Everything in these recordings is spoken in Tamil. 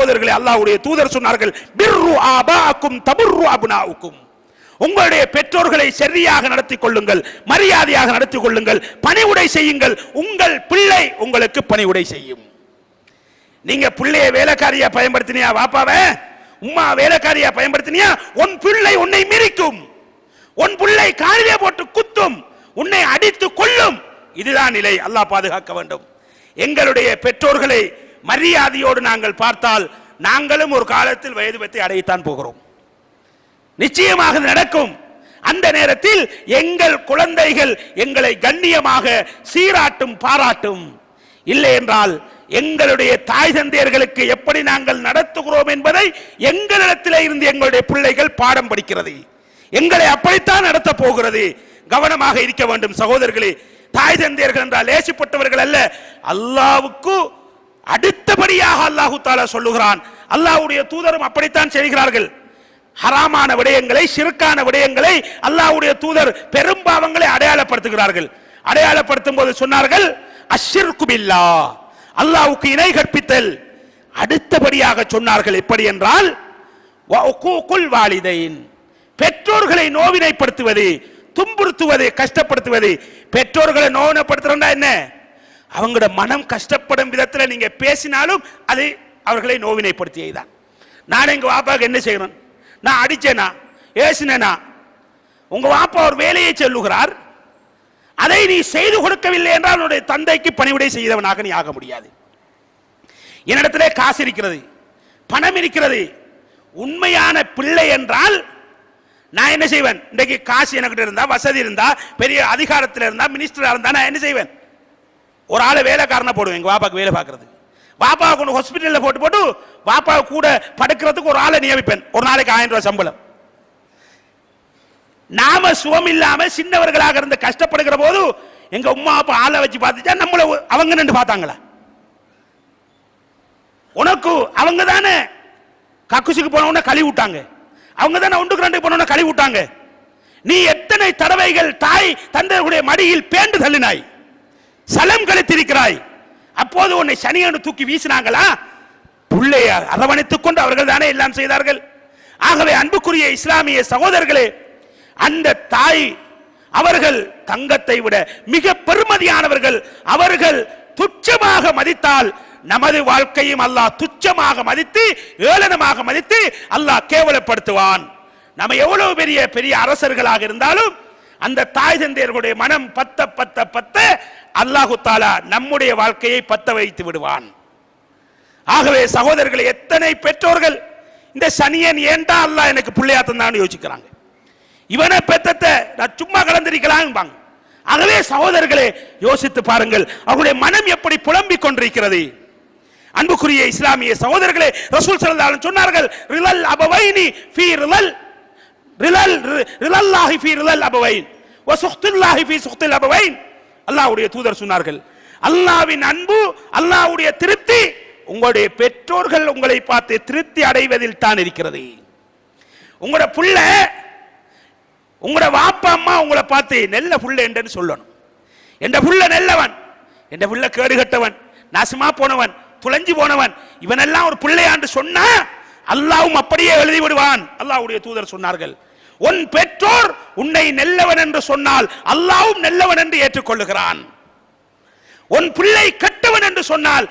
சகோதரர்களே அல்லாஹ்வுடைய தூதர் சொன்னார்கள் பிர்ரு ஆபாக்கும் தபுர்ரு அபுனாவுக்கும். உங்களுடைய பெற்றோர்களை சரியாக நடத்தி கொள்ளுங்கள் மரியாதையாக நடத்தி கொள்ளுங்கள் பணிவுடை செய்யுங்கள். உங்கள் பிள்ளை உங்களுக்கு பணிவுடை செய்யும். நீங்க பிள்ளைய வேலைக்காரியா பயன்படுத்தினியா வாப்பாவ? உம்மா வேலைக்காரியா பயன்படுத்தினியா? உன் பிள்ளை உன்னை மிரிக்கும். உன் பிள்ளை காலிலே போட்டு குத்தும். உன்னை அடித்து கொள்ளும் இதுதான் நிலை. அல்லாஹ் பாதுகாக்க வேண்டும். எங்களுடைய பெற்றோர்களை மரியாதையோடு நாங்கள் பார்த்தால் நாங்களும் ஒரு காலத்தில் வயது பற்றி அடையத்தான் போகிறோம். நிச்சயமாக நடக்கும். அந்த நேரத்தில் எங்கள் குழந்தைகள் எங்களை கண்ணியமாக சீராட்டும் பாராட்டும். இல்லை என்றால் எங்களுடைய தாய் தந்தையர்களுக்கு எப்படி நாங்கள் நடத்துகிறோம் என்பதை எங்களிடத்தில் இருந்து எங்களுடைய பிள்ளைகள் பாடம் படிக்கிறது. எங்களை அப்படித்தான் நடத்த போகிறது. கவனமாக இருக்க வேண்டும் சகோதரர்களே. தாய் தந்தையர்கள் என்றால் லேசிப்பட்டவர்கள் அல்ல. அல்லாவுக்கு அடுத்தபடியாக அல்லாஹு தாலா சொல்லுகிறான். அல்லாஹ்வுடைய தூதரும் அப்படித்தான் செய்கிறார்கள். ஹராமான விடயங்களை சிறுக்கான விடயங்களை அல்லாஹ்வுடைய தூதர் பெரும் பாவங்களை அடையாளப்படுத்துகிறார்கள். அடையாளப்படுத்தும் போது சொன்னார்கள் அஷ்ஷிர்கு பில்லா. அல்லாஹ்வுக்கு இணை கற்பித்தல். அடுத்தபடியாக சொன்னார்கள் எப்படி என்றால் வஉகூகுல் வாலிதைன். பெற்றோர்களை நோவினைப்படுத்துவது துன்புறுத்துவது கஷ்டப்படுத்துவது. பெற்றோர்களை நோவினைப்படுத்துறா என்ன? அவங்களோட மனம் கஷ்டப்படும் விதத்தில் நீங்க பேசினாலும் அது அவர்களை நோவினைப்படுத்தியதுதான். நான் எங்க வாப்பாவுக்கு என்ன செய்யணும்? நான் அடிச்சேனா? ஏசினேனா? உங்க வாப்பா ஒரு வேலையை சொல்லுகிறார். அதை நீ செய்து கொடுக்கவில்லை என்றால் உன்னுடைய தந்தைக்கு பணிவிடை செய்தவனாக நீ ஆக முடியாது. என்னிடத்திலே காசு இருக்கிறது பணம் இருக்கிறது உண்மையான பிள்ளை என்றால் நான் என்ன செய்வேன்? இன்றைக்கு காசு எனக்கிட்ட இருந்தா வசதி இருந்தா பெரிய அதிகாரத்தில் இருந்தா மினிஸ்டராக இருந்தா நான் என்ன செய்வேன்? ஒரு ஆளை வேலைக்காரனை போடுவேன் எங்க பாப்பாக்கு வேலை பார்க்கறதுக்கு பாப்பாவை கொண்டு ஹாஸ்பிட்டலில் போட்டு போட்டு பாப்பாவை கூட படுக்கிறதுக்கு ஒரு ஆளை நியமிப்பேன். ஒரு நாளைக்கு ஆயிரம் ரூபாய் சம்பளம். நாம சுகம் இல்லாம சின்னவர்களாக இருந்து கஷ்டப்படுகிற போது எங்க உமா அப்பா ஆளை வச்சு பார்த்துச்சா நம்மள அவங்க நின்று பார்த்தாங்களா? உனக்கு அவங்க தானே கக்குசுக்கு போனவன கழுவி விட்டாங்க. அவங்க தானே ஒன்றுக்கு ரெண்டு போனவன கழுவி விட்டாங்க. நீ எத்தனை தடவைகள் தாய் தந்தையுடைய மடியில் பேண்டு தள்ளினாய்? சலம் கழித்திருக்கிறாய். அப்போது உன்னை சனியனு தூக்கி வீசினாங்களா? புள்ளைய அரவணைத்துக் கொண்டு அவர்கள் தானே எல்லாம் செய்தார்கள். ஆகவே அன்புக்குரிய இஸ்லாமிய சகோதரர்களே அந்த தாய் அவர்கள் தங்கத்தை விட மிக பெருமதியானவர்கள். அவர்கள் துச்சமாக மதித்தால் நமது வாழ்க்கையும் அல்லாஹ் துச்சமாக மதித்து ஏளனமாக மதித்து அல்லாஹ் கேவலப்படுத்துவான். நம்ம எவ்வளவு பெரிய பெரிய அரசர்களாக இருந்தாலும் அந்த தாய் தந்தையர்களுடைய மனம் பத்த பத்த பத்த அல்லாஹு தாலா நம்முடைய வாழ்க்கையை பத்த வைத்து விடுவான். ஆகவே சகோதரர்கள் எத்தனை பெற்றோர்கள் இந்த சனியன் ஏன்டா அல்லாஹ் எனக்கு பிள்ளையா தந்தான்னு யோசிக்கிறாங்க. இவனை பெத்தத்தை நான் சும்மா கலந்திருக்கலாம் ஆகவே சகோதரர்களே யோசித்து பாருங்கள் அவருடைய மனம் எப்படி புலம்பிக் கொண்டிருக்கிறது. அன்புக்குரிய இஸ்லாமிய சகோதரர்களே ரசூல் ஸல்லல்லாஹு சொன்னார்கள் ரிலல் அபவைனி ஃபீ ரிலல் ரிலல் ரிலல்லாஹி ஃபீ ரிலல் அபவைன் வ சுஹ்துல்லாஹி ஃபி சுஹ்தில் அபவைன். அல்லாவுடைய தூதர் சொன்னார்கள். அல்லாஹ்வின் அன்பு அல்லாஹ்வுடைய திருப்தி உங்களுடைய பெற்றோர்கள் உங்களை பார்த்து திருப்தி அடைவதில் தான் இருக்கிறது. உங்களோட புள்ள உங்களோட வாப்பா அம்மா உங்களை பார்த்து நெல்ல புள்ள என்று சொல்லணும். என்ற புள்ள நெல்லவன் என்ற புள்ள கேடு கட்டவன் நாசமா போனவன் துளைஞ்சு போனவன் இவனெல்லாம் ஒரு பிள்ளையாண்டு சொன்னா அல்லாவும் அப்படியே எழுதி விடுவான். அல்லாஹ்வுடைய தூதர் சொன்னார்கள். உன் பெற்றோர் உன்னை நெல்லவன் என்று சொன்னால் அல்லாவும் நெல்லவன் என்று ஏற்றுக்கொள்ளுகிறான். உன் பிள்ளை கெட்டவன் என்று சொன்னால்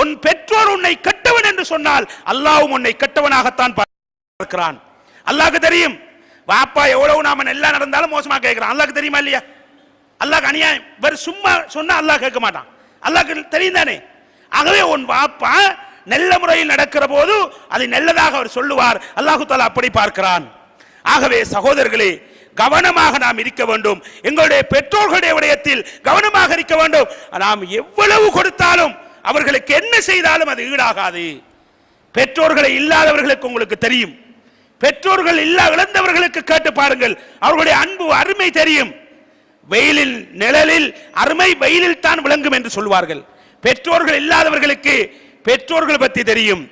உன் பெற்றோர் உன்னை கெட்டவன் என்று சொன்னால் அல்லாவும் உன்னை கெட்டவனாகத்தான் பார்க்கிறான். அல்லாஹ்க்கு தெரியும் வாப்பா எவ்வளவு நாம நல்லா நடந்தாலும் மோசமா கேட்கிறான். அல்லாஹ்க்கு தெரியுமா இல்லையா? அல்லாஹ் அநியாயம். வேறு சும்மா சொன்னா அல்லாஹ் கேட்க மாட்டான். அல்லாஹ்க்கு தெரியும் தானே? ஆகவே உன் வாப்பா நல்ல முறையில் நடக்கிற போது அதை நல்லதாக அவர் சொல்லுவார். அல்லாஹு தாலா அப்படி பார்க்கிறான். ஆகவே சகோதரர்களே கவனமாக நாம் இருக்க வேண்டும். எங்களுடைய பெற்றோர்களுடைய விடயத்தில் கவனமாக இருக்க வேண்டும். நாம் எவ்வளவு கொடுத்தாலும் அவர்களுக்கு என்ன செய்தாலும் அது ஈடாகாது. பெற்றோர்களை இல்லாதவர்களுக்கு உங்களுக்கு தெரியும். பெற்றோர்கள் இல்லா இழந்தவர்களுக்கு கேட்டு பாருங்கள். அவர்களுடைய அன்பு அருமை தெரியும். வெயிலில் நிழலில் அருமை வெயிலில் தான் விளங்கும் என்று சொல்வார்கள். பெற்றோர்கள் இல்லாதவர்களுக்கு பெற்றோர்கள் பற்றி தெரியும்.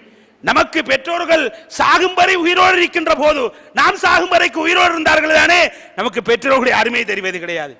நமக்கு பெற்றோர்கள் சாகும் வரை உயிரோடு இருக்கின்ற போது நாம் சாகும் வரைக்கு உயிரோடு இருந்தார்கள் தானே நமக்கு பெற்றோர்களுடைய அருமை தெரிவது கிடையாது.